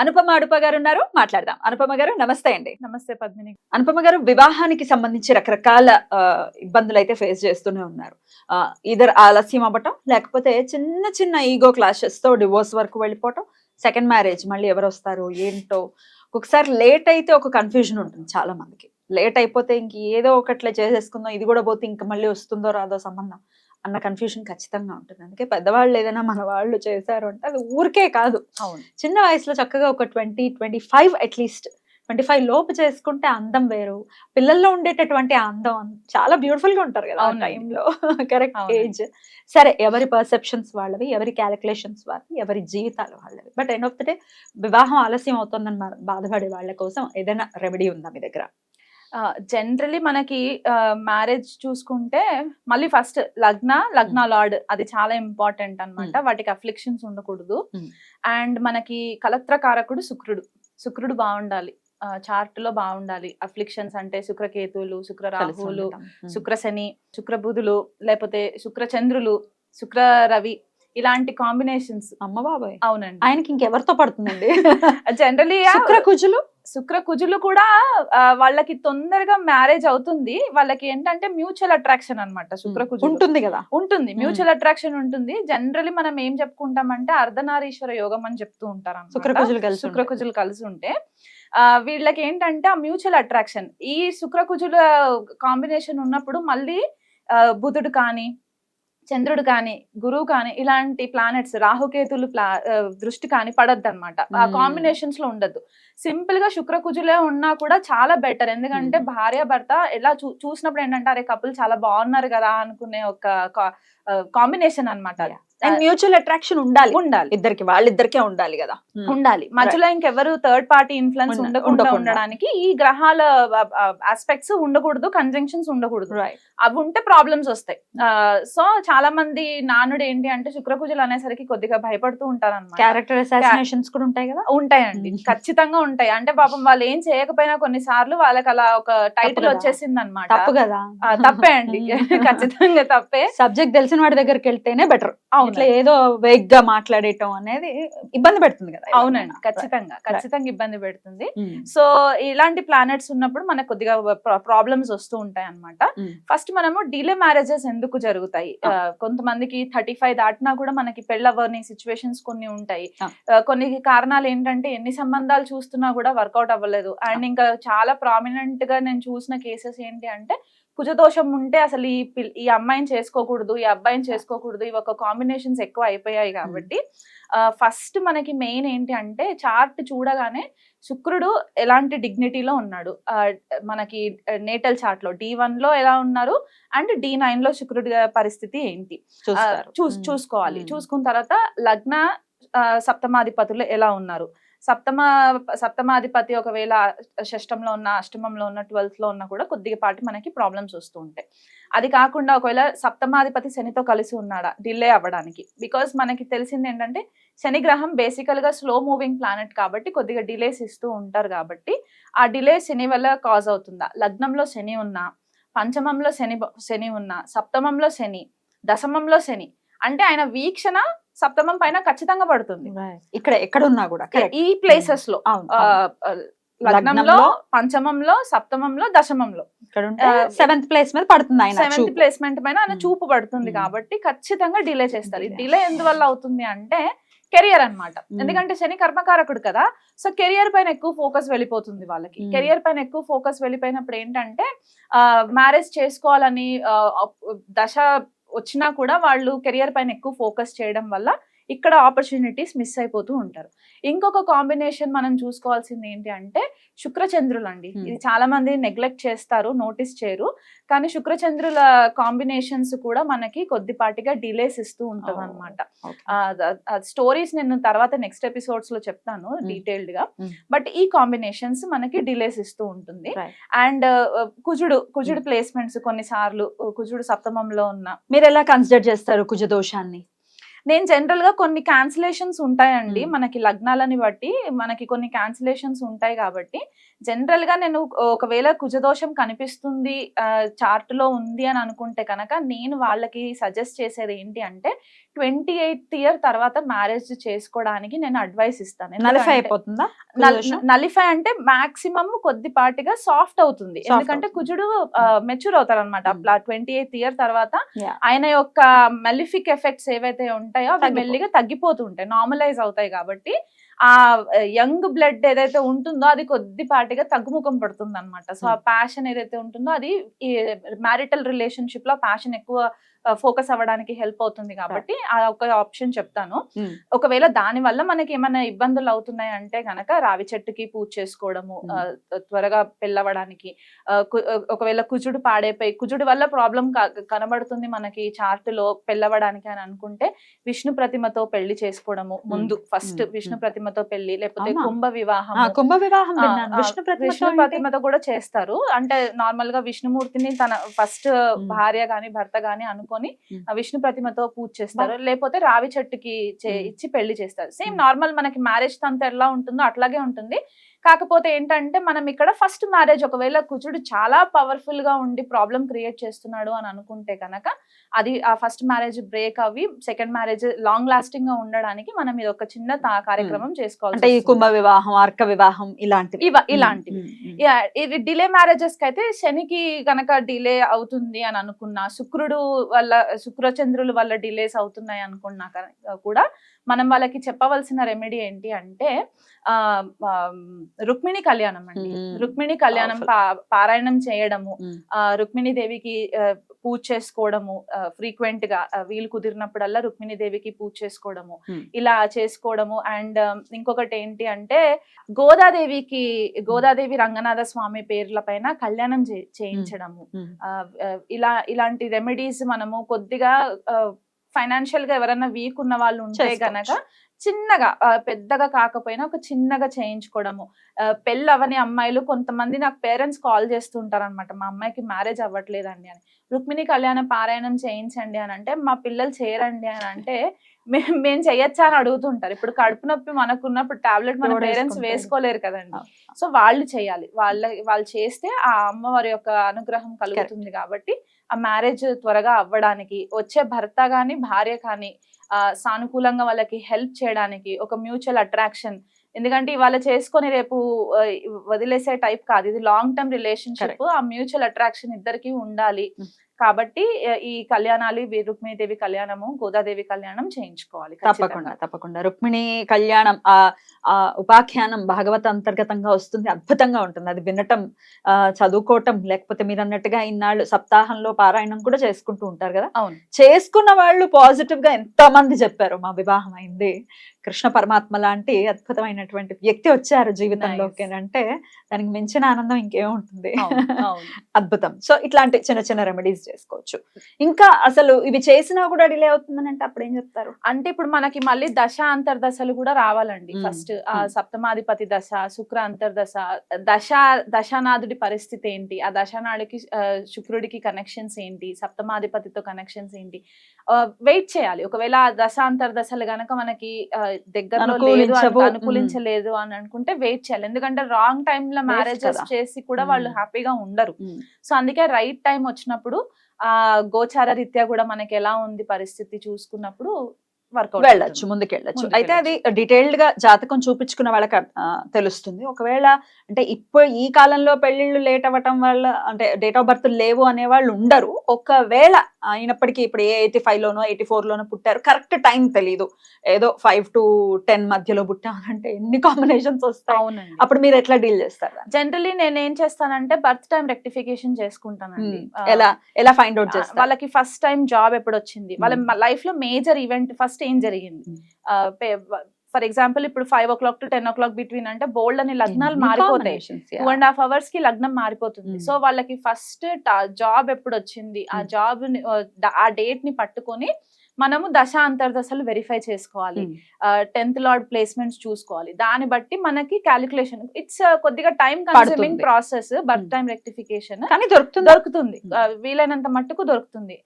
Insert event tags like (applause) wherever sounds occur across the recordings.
అనుపమ అడుప గారు ఉన్నారు. మాట్లాడదాం. అనుపమ గారు నమస్తే అండి. నమస్తే పద్మిని. అనుపమ గారు వివాహానికి సంబంధించి రకరకాల ఇబ్బందులు అయితే ఫేస్ చేస్తూనే ఉన్నారు. ఇద్దరు ఆలస్యం అవ్వటం లేకపోతే చిన్న చిన్న ఈగో క్లాషెస్తో డివోర్స్ వరకు వెళ్ళిపోవటం సెకండ్ మ్యారేజ్ మళ్ళీ ఎవరు వస్తారు ఏంటో. ఒకసారి లేట్ అయితే ఒక కన్ఫ్యూజన్ ఉంటుంది చాలా మందికి. లేట్ అయిపోతే ఇంక ఏదో ఒకట్లే చేసేసుకుందాం ఇది కూడా పోతే ఇంక మళ్ళీ వస్తుందో రాదో సంబంధం. అన్న కన్ఫ్యూజన్ ఖచ్చితంగా ఉంటుంది. అందుకే పెద్దవాళ్ళు ఏదైనా మన వాళ్ళు చేశారు అంటే అది ఊరికే కాదు. చిన్న వయసులో చక్కగా ఒక twenty twenty five at least twenty five లోపు చేసుకుంటే అందం వేరు. పిల్లల్లో ఉండేటటువంటి అందం చాలా బ్యూటిఫుల్గా ఉంటారు కదా ఆ. టైంలో కరెక్ట్. ఏజ్ సరే ఎవరి పర్సెప్షన్స్ వాళ్ళవి ఎవరి క్యాలిక్యులేషన్స్ వాళ్ళవి ఎవరి జీవితాలు వాళ్ళవి. But end of the day వివాహం ఆలస్యం అవుతుందని బాధపడే వాళ్ళ కోసం ఏదైనా రెమెడీ ఉందా మీ దగ్గర? జనరలీ మనకి మ్యారేజ్ చూసుకుంటే మళ్ళీ ఫస్ట్ లగ్న లగ్న లార్డ్ అది చాలా ఇంపార్టెంట్ అన్నమాట. వాటికి అఫ్లిక్షన్స్ ఉండకూడదు. అండ్ మనకి కలత్రకారకుడు శుక్రుడు. శుక్రుడు బాగుండాలి. చార్ట్లో బాగుండాలి. అఫ్లిక్షన్స్ అంటే శుక్రకేతువులు శుక్ర రాహువులు ఉండటం. ఉమ్. శుక్ర శని శుక్ర బుధులు లేకపోతే శుక్ర చంద్రులు శుక్ర రవి ఇలాంటి కాంబినేషన్స్ అమ్మ బాబాయ్. అవునండి. ఆయనకి ఇంకెవరితో పడుతుందండి? (laughs) జనరలీ శుక్ర కుజులు? శుక్ర కుజులు కూడా వాళ్ళకి తొందరగా మ్యారేజ్ అవుతుంది. వాళ్ళకి ఏంటంటే మ్యూచువల్ అట్రాక్షన్ అన్నమాట శుక్ర కుజులు. ఉంటుంది కదా. ఉంటుంది మ్యూచువల్ అట్రాక్షన్ ఉంటుంది. జనరలీ మనం ఏం చెప్పుకుంటామంటే అర్ధనారీశ్వర యోగం అని చెప్తూ ఉంటారు శుక్ర కుజులు కలిసి శుక్ర కుజులు కలిసి ఉంటే ఆ, వీళ్ళకి ఏంటంటే ఆ మ్యూచువల్ అట్రాక్షన్. ఈ శుక్ర కుజుల కాంబినేషన్ ఉన్నప్పుడు మళ్ళీ ఆ, బుధుడు కానీ చంద్రుడు కానీ గురువు కానీ ఇలాంటి ప్లానెట్స్ రాహుకేతులు ప్లా దృష్టి కానీ పడద్దు అనమాట ఆ. కాంబినేషన్స్లో ఉండద్దు సింపుల్గా శుక్ర కుజులే ఉన్నా కూడా చాలా బెటర్ ఎందుకంటే. భార్య భర్త ఎలా చూ చూసినప్పుడు ఏంటంటే అరే కపుల్ చాలా బాగున్నారు కదా అనుకునే ఒక కాంబినేషన్ అన్నమాట అది. అండ్ మ్యూచువల్ అట్రాక్షన్ ఉండాలి. ఉండాలి. ఇద్దరికి వాళ్ళిద్దరికే ఉండాలి కదా. ఉండాలి. మధ్యలో ఇంకెవరు థర్డ్ పార్టీ ఇన్ఫ్లుయెన్స్ ఉండ- ఉండకుండా. ఉండడానికి ఈ గ్రహాల ఆస్పెక్ట్స్ ఉండకూడదు కంజంక్షన్స్ ఉండకూడదు. అవి ఉంటే ప్రాబ్లమ్స్ వస్తాయి. సో చాలా మంది నానుడు ఏంటి అంటే శుక్రకుజులు అనేసరికి కొద్దిగా భయపడుతూ ఉంటారు అనమాట క్యారెక్టర్ అసాసినేషన్స్ కూడా ఉంటాయి కదా? ఉంటాయండి. మ్మ్. ఖచ్చితంగా ఉంటాయి. అంటే పాపం వాళ్ళు ఏం చేయకపోయినా కొన్నిసార్లు వాళ్ళకి అలా ఒక టైటిల్. వచ్చేసింది అనమాట తప్పు కదా తప్పే అండి. (laughs) ఖచ్చితంగా తప్పే. సబ్జెక్ట్ తెలిసిన వాడి దగ్గరికి వెళ్తేనే బెటర్ అవును. ఇట్లా ఏదో వేగ్గా మాట్లాడేయటం అనేది ఇబ్బంది పెడుతుంది కదా అవునండి ఖచ్చితంగా ఖచ్చితంగా ఇబ్బంది పెడుతుంది. ఉమ్. సో ఇలాంటి ప్లానెట్స్ ఉన్నప్పుడు మనకు కొద్దిగా ప్రాబ్లమ్స్ వస్తూ ఉంటాయి అన్నమాట మ్మ్. ఫస్ట్ మనము డిలే మ్యారేజెస్ ఎందుకు జరుగుతాయి? ఆ. ఆ, కొంతమందికి థర్టీ ఫైవ్ దాటినా కూడా మనకి పెళ్ళవని సిచ్యువేషన్స్ కొన్ని ఉంటాయి. ఆ. ఆ, కొన్ని కారణాలు ఏంటంటే ఎన్ని సంబంధాలు చూస్తున్నా కూడా వర్కౌట్ అవ్వలేదు. అండ్ ఇంకా చాలా ప్రామినెంట్గా నేను చూసిన కేసెస్ ఏంటి అంటే కుజదోషం ఉంటే అసలు ఈ పిల్- ఈ అమ్మాయిని చేసుకోకూడదు ఈ అబ్బాయిని చేసుకోకూడదు ఇవి ఒక కాంబినేషన్స్ ఎక్కువ అయిపోయాయి కాబట్టి ఫస్ట్ మనకి మెయిన్ ఏంటి అంటే చార్ట్ చూడగానే శుక్రుడు ఎలాంటి డిగ్నిటీలో ఉన్నాడు. మనకి నేటల్ చార్ట్లో డి వన్లో ఎలా ఉన్నారు అండ్ డి నైన్లో శుక్రుడి పరిస్థితి ఏంటి. చూసుకోవాలి. చూసుకున్న తర్వాత లగ్న సప్తమాధిపతులు ఎలా ఉన్నారు? సప్తమ సప్తమాధిపతి ఒకవేళ షష్టంలో ఉన్న అష్టమంలో ఉన్న ట్వెల్త్లో ఉన్న కూడా కొద్దిపాటి మనకి ప్రాబ్లమ్స్ వస్తూ ఉంటాయి. అది కాకుండా ఒకవేళ సప్తమాధిపతి శనితో కలిసి ఉన్నాడా డిలే అవ్వడానికి. బికాస్ మనకి తెలిసింది ఏంటంటే శని గ్రహం బేసికల్గా స్లో మూవింగ్ ప్లానెట్ కాబట్టి కొద్దిగా డిలేస్ ఇస్తూ ఉంటారు కాబట్టి ఆ డిలే శని వల్ల కాజ్ అవుతుందా? లగ్నంలో శని ఉన్నా పంచమంలో శని శని ఉన్నా సప్తమంలో శని దశమంలో శని అంటే ఆయన వీక్షణ సప్తమం పైన ఖచ్చితంగా పడుతుంది. ఇక్కడ ఎక్కడ ఉన్నా కూడా. ఈ ప్లేసెస్లో లగ్నంలో పంచమంలో సప్తమంలో దశమంలో సెవెంత్ ప్లేస్ మీద పడుతుంది ఆయన సెవెంత్. ప్లేస్మెంట్ పైన ఆయన Hmm. చూపు పడుతుంది Hmm. కాబట్టి ఖచ్చితంగా డిలే చేస్తారు. డిలే ఎందువల్ల అవుతుంది అంటే కెరియర్ అన్నమాట Hmm. ఎందుకంటే శని కర్మకారకుడు కదా సో కెరియర్ పైన ఎక్కువ ఫోకస్ వెళ్ళిపోతుంది వాళ్ళకి. కెరియర్ పైన ఎక్కువ ఫోకస్ వెళ్ళిపోయినప్పుడు ఏంటంటే మ్యారేజ్ చేసుకోవాలని దశ వచ్చినా కూడా వాళ్ళు కెరియర్ పైన ఎక్కువ ఫోకస్ చేయడం వల్ల ఇక్కడ ఆపర్చునిటీస్ మిస్ అయిపోతూ ఉంటారు ఇంకొక కాంబినేషన్ మనం చూసుకోవాల్సింది ఏంటి అంటే శుక్రచంద్రులు అండి Hmm. ఇది చాలా మంది నెగ్లెక్ట్ చేస్తారు నోటీస్ చేయరు కానీ శుక్రచంద్రుల కాంబినేషన్స్ కూడా మనకి కొద్దిపాటిగా డిలేస్ ఇస్తూ ఉంటది Oh. అనమాట. స్టోరీస్ నేను తర్వాత నెక్స్ట్ ఎపిసోడ్స్లో చెప్తాను Hmm. డీటెయిల్డ్గా Hmm. బట్ ఈ కాంబినేషన్స్ మనకి డిలేస్ ఇస్తూ ఉంటుంది. అండ్ కుజుడు కుజుడు ప్లేస్మెంట్స్ కొన్నిసార్లు కుజుడు సప్తమంలో ఉన్న మీరు ఎలా కన్సిడర్ చేస్తారు కుజ దోషాన్ని నేను జనరల్గా కొన్ని క్యాన్సిలేషన్స్ ఉంటాయండి. మనకి లగ్నాలని బట్టి మనకి కొన్ని క్యాన్సిలేషన్స్ ఉంటాయి కాబట్టి జనరల్గా నేను ఒకవేళ కుజదోషం కనిపిస్తుంది చార్ట్లో ఉంది అని అనుకుంటే కనుక నేను వాళ్ళకి సజెస్ట్ చేసేది ఏంటి అంటే ట్వంటీ ఎయిత్ ఇయర్ తర్వాత మ్యారేజ్ చేసుకోవడానికి నేను అడ్వైస్ ఇస్తాను నలిఫై అయిపోతుందా? నలిఫై అంటే మాక్సిమం కొద్దిపాటిగా సాఫ్ట్ అవుతుంది ఎందుకంటే. కుజుడు మెచ్యూర్ అవుతారు అనమాట. అట్లా ట్వంటీ ఎయిత్ ఇయర్ తర్వాత. ఆయన యొక్క మెలిఫిక్ ఎఫెక్ట్స్ ఏవైతే ఉంటాయో అవి తగ్గిపో- మెల్లిగా తగ్గిపోతూ ఉంటాయి నార్మలైజ్ అవుతాయి కాబట్టి ఆ యంగ్ బ్లడ్ ఏదైతే ఉంటుందో అది కొద్దిపాటిగా తగ్గుముఖం పడుతుంది అనమాట సో ఆ ప్యాషన్ ఏదైతే ఉంటుందో అది ఈ మ్యారిటల్ రిలేషన్షిప్లో ప్యాషన్ ఎక్కువ ఫోకస్ అవ్వడానికి హెల్ప్ అవుతుంది కాబట్టి ఆ ఒక ఆప్షన్ చెప్తాను Hmm. ఒకవేళ దాని వల్ల మనకి ఏమైనా ఇబ్బందులు అవుతున్నాయి అంటే గనక రావి చెట్టుకి పూజ చేసుకోవడము Hmm. త్వరగా పెళ్ళవడానికి ఒకవేళ కుజుడు పాడైపోయి కుజుడు వల్ల ప్రాబ్లం కనబడుతుంది మనకి చార్ట్లో పెళ్ళవడానికి అని అనుకుంటే విష్ణు ప్రతిమతో పెళ్ళి చేసుకోవడము ముందు ఫస్ట్ Hmm. విష్ణు Hmm. ప్రతిమతో పెళ్ళి లేకపోతే? కుంభ వివాహం కుంభ వివాహం విష్ణు ప్రతిమతో విష్ణు? ప్రతిమతో కూడా చేస్తారు అంటే నార్మల్గా విష్ణుమూర్తిని తన ఫస్ట్ భార్య గాని భర్త గాని అనుకొని. ఆ విష్ణు ప్రతిమతో పూజ చేస్తారు లేకపోతే రావి చెట్టుకి. ఇచ్చి పెళ్ళి చేస్తారు సేమ్. నార్మల్ మనకి మ్యారేజ్ తంత ఎలా ఉంటుందో అట్లాగే ఉంటుంది కాకపోతే ఏంటంటే మనం ఇక్కడ ఫస్ట్ మ్యారేజ్ ఒకవేళ కుజుడు చాలా పవర్ఫుల్గా ఉండి ప్రాబ్లం క్రియేట్ చేస్తున్నాడు అని అనుకుంటే కనుక అది ఆ ఫస్ట్ మ్యారేజ్ బ్రేక్ అవి సెకండ్ మ్యారేజ్ లాంగ్ లాస్టింగ్గా ఉండడానికి మనం ఇది ఒక చిన్న తా- కార్యక్రమం చేసుకోవాలి అంటే ఈ కుంభ వివాహం అర్క వివాహం ఇలాంటివి. ఇవ ఇలాంటివి. యా ఇది డిలే మ్యారేజెస్కి అయితే శనికి గనక డిలే అవుతుంది అని అనుకున్నా శుక్రుడు వల్ల శుక్రచంద్రుల వల్ల డిలేస్ అవుతున్నాయి అనుకున్నా కనుక కూడా మనం వాళ్ళకి చెప్పవలసిన రెమెడీ ఏంటి అంటే ఆ రుక్మిణి కళ్యాణం అండి. రుక్మిణి కళ్యాణం పారాయణం చేయడము. ఆ రుక్మిణి దేవికి పూజ చేసుకోవడము ఫ్రీక్వెంట్గా వీలు కుదిరినప్పుడల్లా రుక్మిణి దేవికి పూజ చేసుకోవడము. ఇలా చేసుకోవడము అండ్ ఇంకొకటి ఏంటి అంటే గోదాదేవికి గోదాదేవి రంగనాథ స్వామి పేర్ల పైన కళ్యాణం చేయించడము ఇలా ఇలాంటి రెమెడీస్ మనము కొద్దిగా ఫైనాన్షియల్గా ఎవరైనా వీక్ ఉన్న వాళ్ళు ఉంటే. గనక చిన్నగా పెద్దగా కాకపోయినా ఒక చిన్నగా చేయించుకోవడము. పెళ్ళి అవని అమ్మాయిలు కొంతమంది నాకు పేరెంట్స్ కాల్ చేస్తుంటారు అనమాట మా అమ్మాయికి మ్యారేజ్ అవ్వట్లేదండి అని. రుక్మిణి కళ్యాణ పారాయణం చేయించండి అని అంటే మా పిల్లలు చేయరండి అని అంటే మేము చేయొచ్చా అని అడుగుతుంటారు. ఇప్పుడు కడుపు నొప్పి మనకున్నప్పుడు టాబ్లెట్ మన పేరెంట్స్? వేసుకోలేరు కదండి. సో వాళ్ళు చేయాలి వాళ్ళ వాళ్ళు చేస్తే ఆ అమ్మవారి యొక్క అనుగ్రహం కలుగుతుంది కాబట్టి ఆ మ్యారేజ్ త్వరగా అవ్వడానికి వచ్చే భర్త గాని భార్య కానీ ఆ, సానుకూలంగా వాళ్ళకి హెల్ప్ చేయడానికి ఒక మ్యూచువల్ అట్రాక్షన్. ఎందుకంటే ఇవాళ చేసుకొని రేపు వదిలేసే టైప్ కాదు. ఇది లాంగ్ టర్మ్ రిలేషన్షిప్ ఆ మ్యూచువల్ అట్రాక్షన్ ఇద్దరికి ఉండాలి. కాబట్టి ఈ కళ్యాణాలు రుక్మిణీదేవి కళ్యాణము గోదాదేవి కళ్యాణం చేయించుకోవాలి తప్పకుండా. తప్పకుండా రుక్మిణి కళ్యాణం ఆ ఉపాఖ్యానం భాగవత అంతర్గతంగా వస్తుంది అద్భుతంగా ఉంటుంది అది వినటం ఆ, చదువుకోవటం లేకపోతే మీరు అన్నట్టుగా ఇన్నాళ్ళు సప్తాహంలో పారాయణం కూడా చేసుకుంటూ ఉంటారు కదా అవును చేసుకున్న వాళ్ళు పాజిటివ్గా ఎంతో మంది చెప్పారు మా వివాహం అయింది కృష్ణ పరమాత్మ లాంటి అద్భుతమైనటువంటి వ్యక్తి వచ్చారు జీవితంలోకి. అంటే దానికి మించిన ఆనందం ఇంకేముంటుంది. (laughs) అద్భుతం సో ఇట్లాంటి చిన్న చిన్న రెమెడీస్ చేసుకోవచ్చు. ఇంకా అసలు ఇవి చేసినా కూడా డిలే అవుతుందని అంటే అప్పుడు ఏం చెప్తారు? అంటే ఇప్పుడు మనకి మళ్ళీ దశ అంతర్దశలు కూడా రావాలండి. ఫస్ట్ ఆ. సప్తమాధిపతి దశ శుక్ర అంతర్దశ దశ దశానాథుడి పరిస్థితి ఏంటి? ఆ దశానాడికి శుక్రుడికి కనెక్షన్స్ ఏంటి? సప్తమాధిపతితో కనెక్షన్స్ ఏంటి? వెయిట్ చేయాలి. ఒకవేళ ఆ దశ అంతర్దశలు గనక మనకి దగ్గరలో లేదు అనుకూలించలేదు అని అనుకుంటే వెయిట్ చేయాలి. ఎందుకంటే రాంగ్ టైమ్లో మ్యారేజెస్. చేసి కూడా వాళ్ళు. హ్యాపీగా ఉండరు. సో అందుకే రైట్ టైం వచ్చినప్పుడు ఆ గోచార రీత్యా కూడా మనకి ఎలా ఉంది పరిస్థితి చూసుకున్నప్పుడు వెళ్ళొచ్చు ముందుకు వెళ్ళొచ్చు అయితే అది డీటెయిల్డ్గా జాతకం చూపించుకున్న వాళ్ళకి తెలుస్తుంది. ఒకవేళ అంటే ఇప్పుడు ఈ కాలంలో పెళ్ళిళ్ళు లేట్ అవ్వటం వల్ల అంటే డేట్ ఆఫ్ బర్త్ లేవు అనే వాళ్ళు ఉండరు. ఒకవేళ అయినప్పటికీ ఇప్పుడు ఏ ఎయిటీ ఫైవ్ లోనో ఎయిటీ ఫోర్ లోనో పుట్టారు. కరెక్ట్ టైం తెలియదు ఏదో ఫైవ్ టు టెన్ మధ్యలో పుట్టామంటే ఎన్ని కాంబినేషన్స్ వస్తాయి. అప్పుడు మీరు ఎట్లా డీల్ చేస్తారు? జనరలీ నేను ఏం చేస్తానంటే బర్త్ టైం రెక్టిఫికేషన్ చేసుకుంటానండి. ఎలా? ఎలా ఫైండ్ అవుట్ ఆ, చేస్తారు? వాళ్ళకి ఫస్ట్ టైం జాబ్ ఎప్పుడు వచ్చింది వాళ్ళ. లైఫ్లో మేజర్ ఈవెంట్ ఫస్ట్ ఏం జరిగింది. ఫర్ ఎగ్జాంపుల్ ఇప్పుడు five o'clock to ten o'clock between అంటే బోల్డ్ అని లగ్నాలు మారిపోతాయి టూ. అండ్ హాఫ్ అవర్స్కి లగ్నం మారిపోతుంది Hmm. సో వాళ్ళకి ఫస్ట్ జాబ్ ఎప్పుడు వచ్చింది ఆ Hmm. జాబ్ ఆ డేట్ని పట్టుకొని మనము దశ అంతర్దశలు వెరిఫై చేసుకోవాలి. టెన్త్ లార్డ్ ప్లేస్మెంట్స్ చూసుకోవాలి దాన్ని బట్టి మనకి క్యాలిక్యులేషన్ ఇట్స్ కొద్దిగా టైం కన్స్యూమింగ్ పడుతుంది. Process birth. టైం రెక్టిఫికేషన్ కానీ దొరుకుతుంది దొరుకుతుంది Hmm. వీలైనంత మట్టుకు దొరుకుతుంది.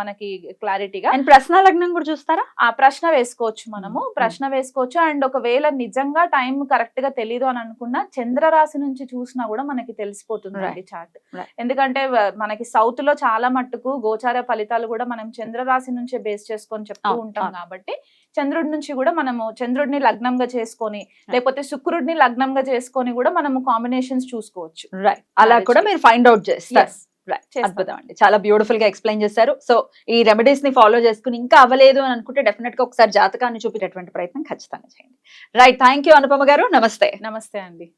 మనకి క్లారిటీగా అండ్ ప్రశ్న లగ్నం కూడా చూస్తారా ఆ ప్రశ్న వేసుకోవచ్చు మనము Hmm. ప్రశ్న వేసుకోవచ్చు అండ్ ఒకవేళ నిజంగా టైం కరెక్ట్గా తెలీదు అని అనుకున్నా చంద్రరాశి నుంచి చూసినా కూడా మనకి తెలిసిపోతుంది అండి చార్ట్. ఎందుకంటే మనకి సౌత్లో చాలా మట్టుకు గోచార ఫలితాలు కూడా మనం చంద్రరాశి నుంచే బేస్ చేసుకొని చెప్తూ ఉంటాం. కాబట్టి చంద్రుడి నుంచి కూడా మనము చంద్రుడిని లగ్నంగా చేసుకొని లేకపోతే శుక్రుడిని లగ్నంగా చేసుకొని కూడా మనము కాంబినేషన్స్ చూసుకోవచ్చు. రైట్ అలా కూడా. మీరు ఫైండ్ అవుట్ చేస్తారు. అద్భుతం అండి. చాలా బ్యూటిఫుల్గా ఎక్స్ప్లెయిన్ చేశారు. సో ఈ రెమెడీస్ని ఫాలో చేసుకుని ఇంకా అవ్వలేదు అని అనుకుంటే డెఫినెట్గా ఒకసారి జాతకాన్ని చూపించేటువంటి ప్రయత్నం ఖచ్చితంగా చేయండి. రైట్ థ్యాంక్ యూ అనుపమ గారు. నమస్తే. నమస్తే అండి.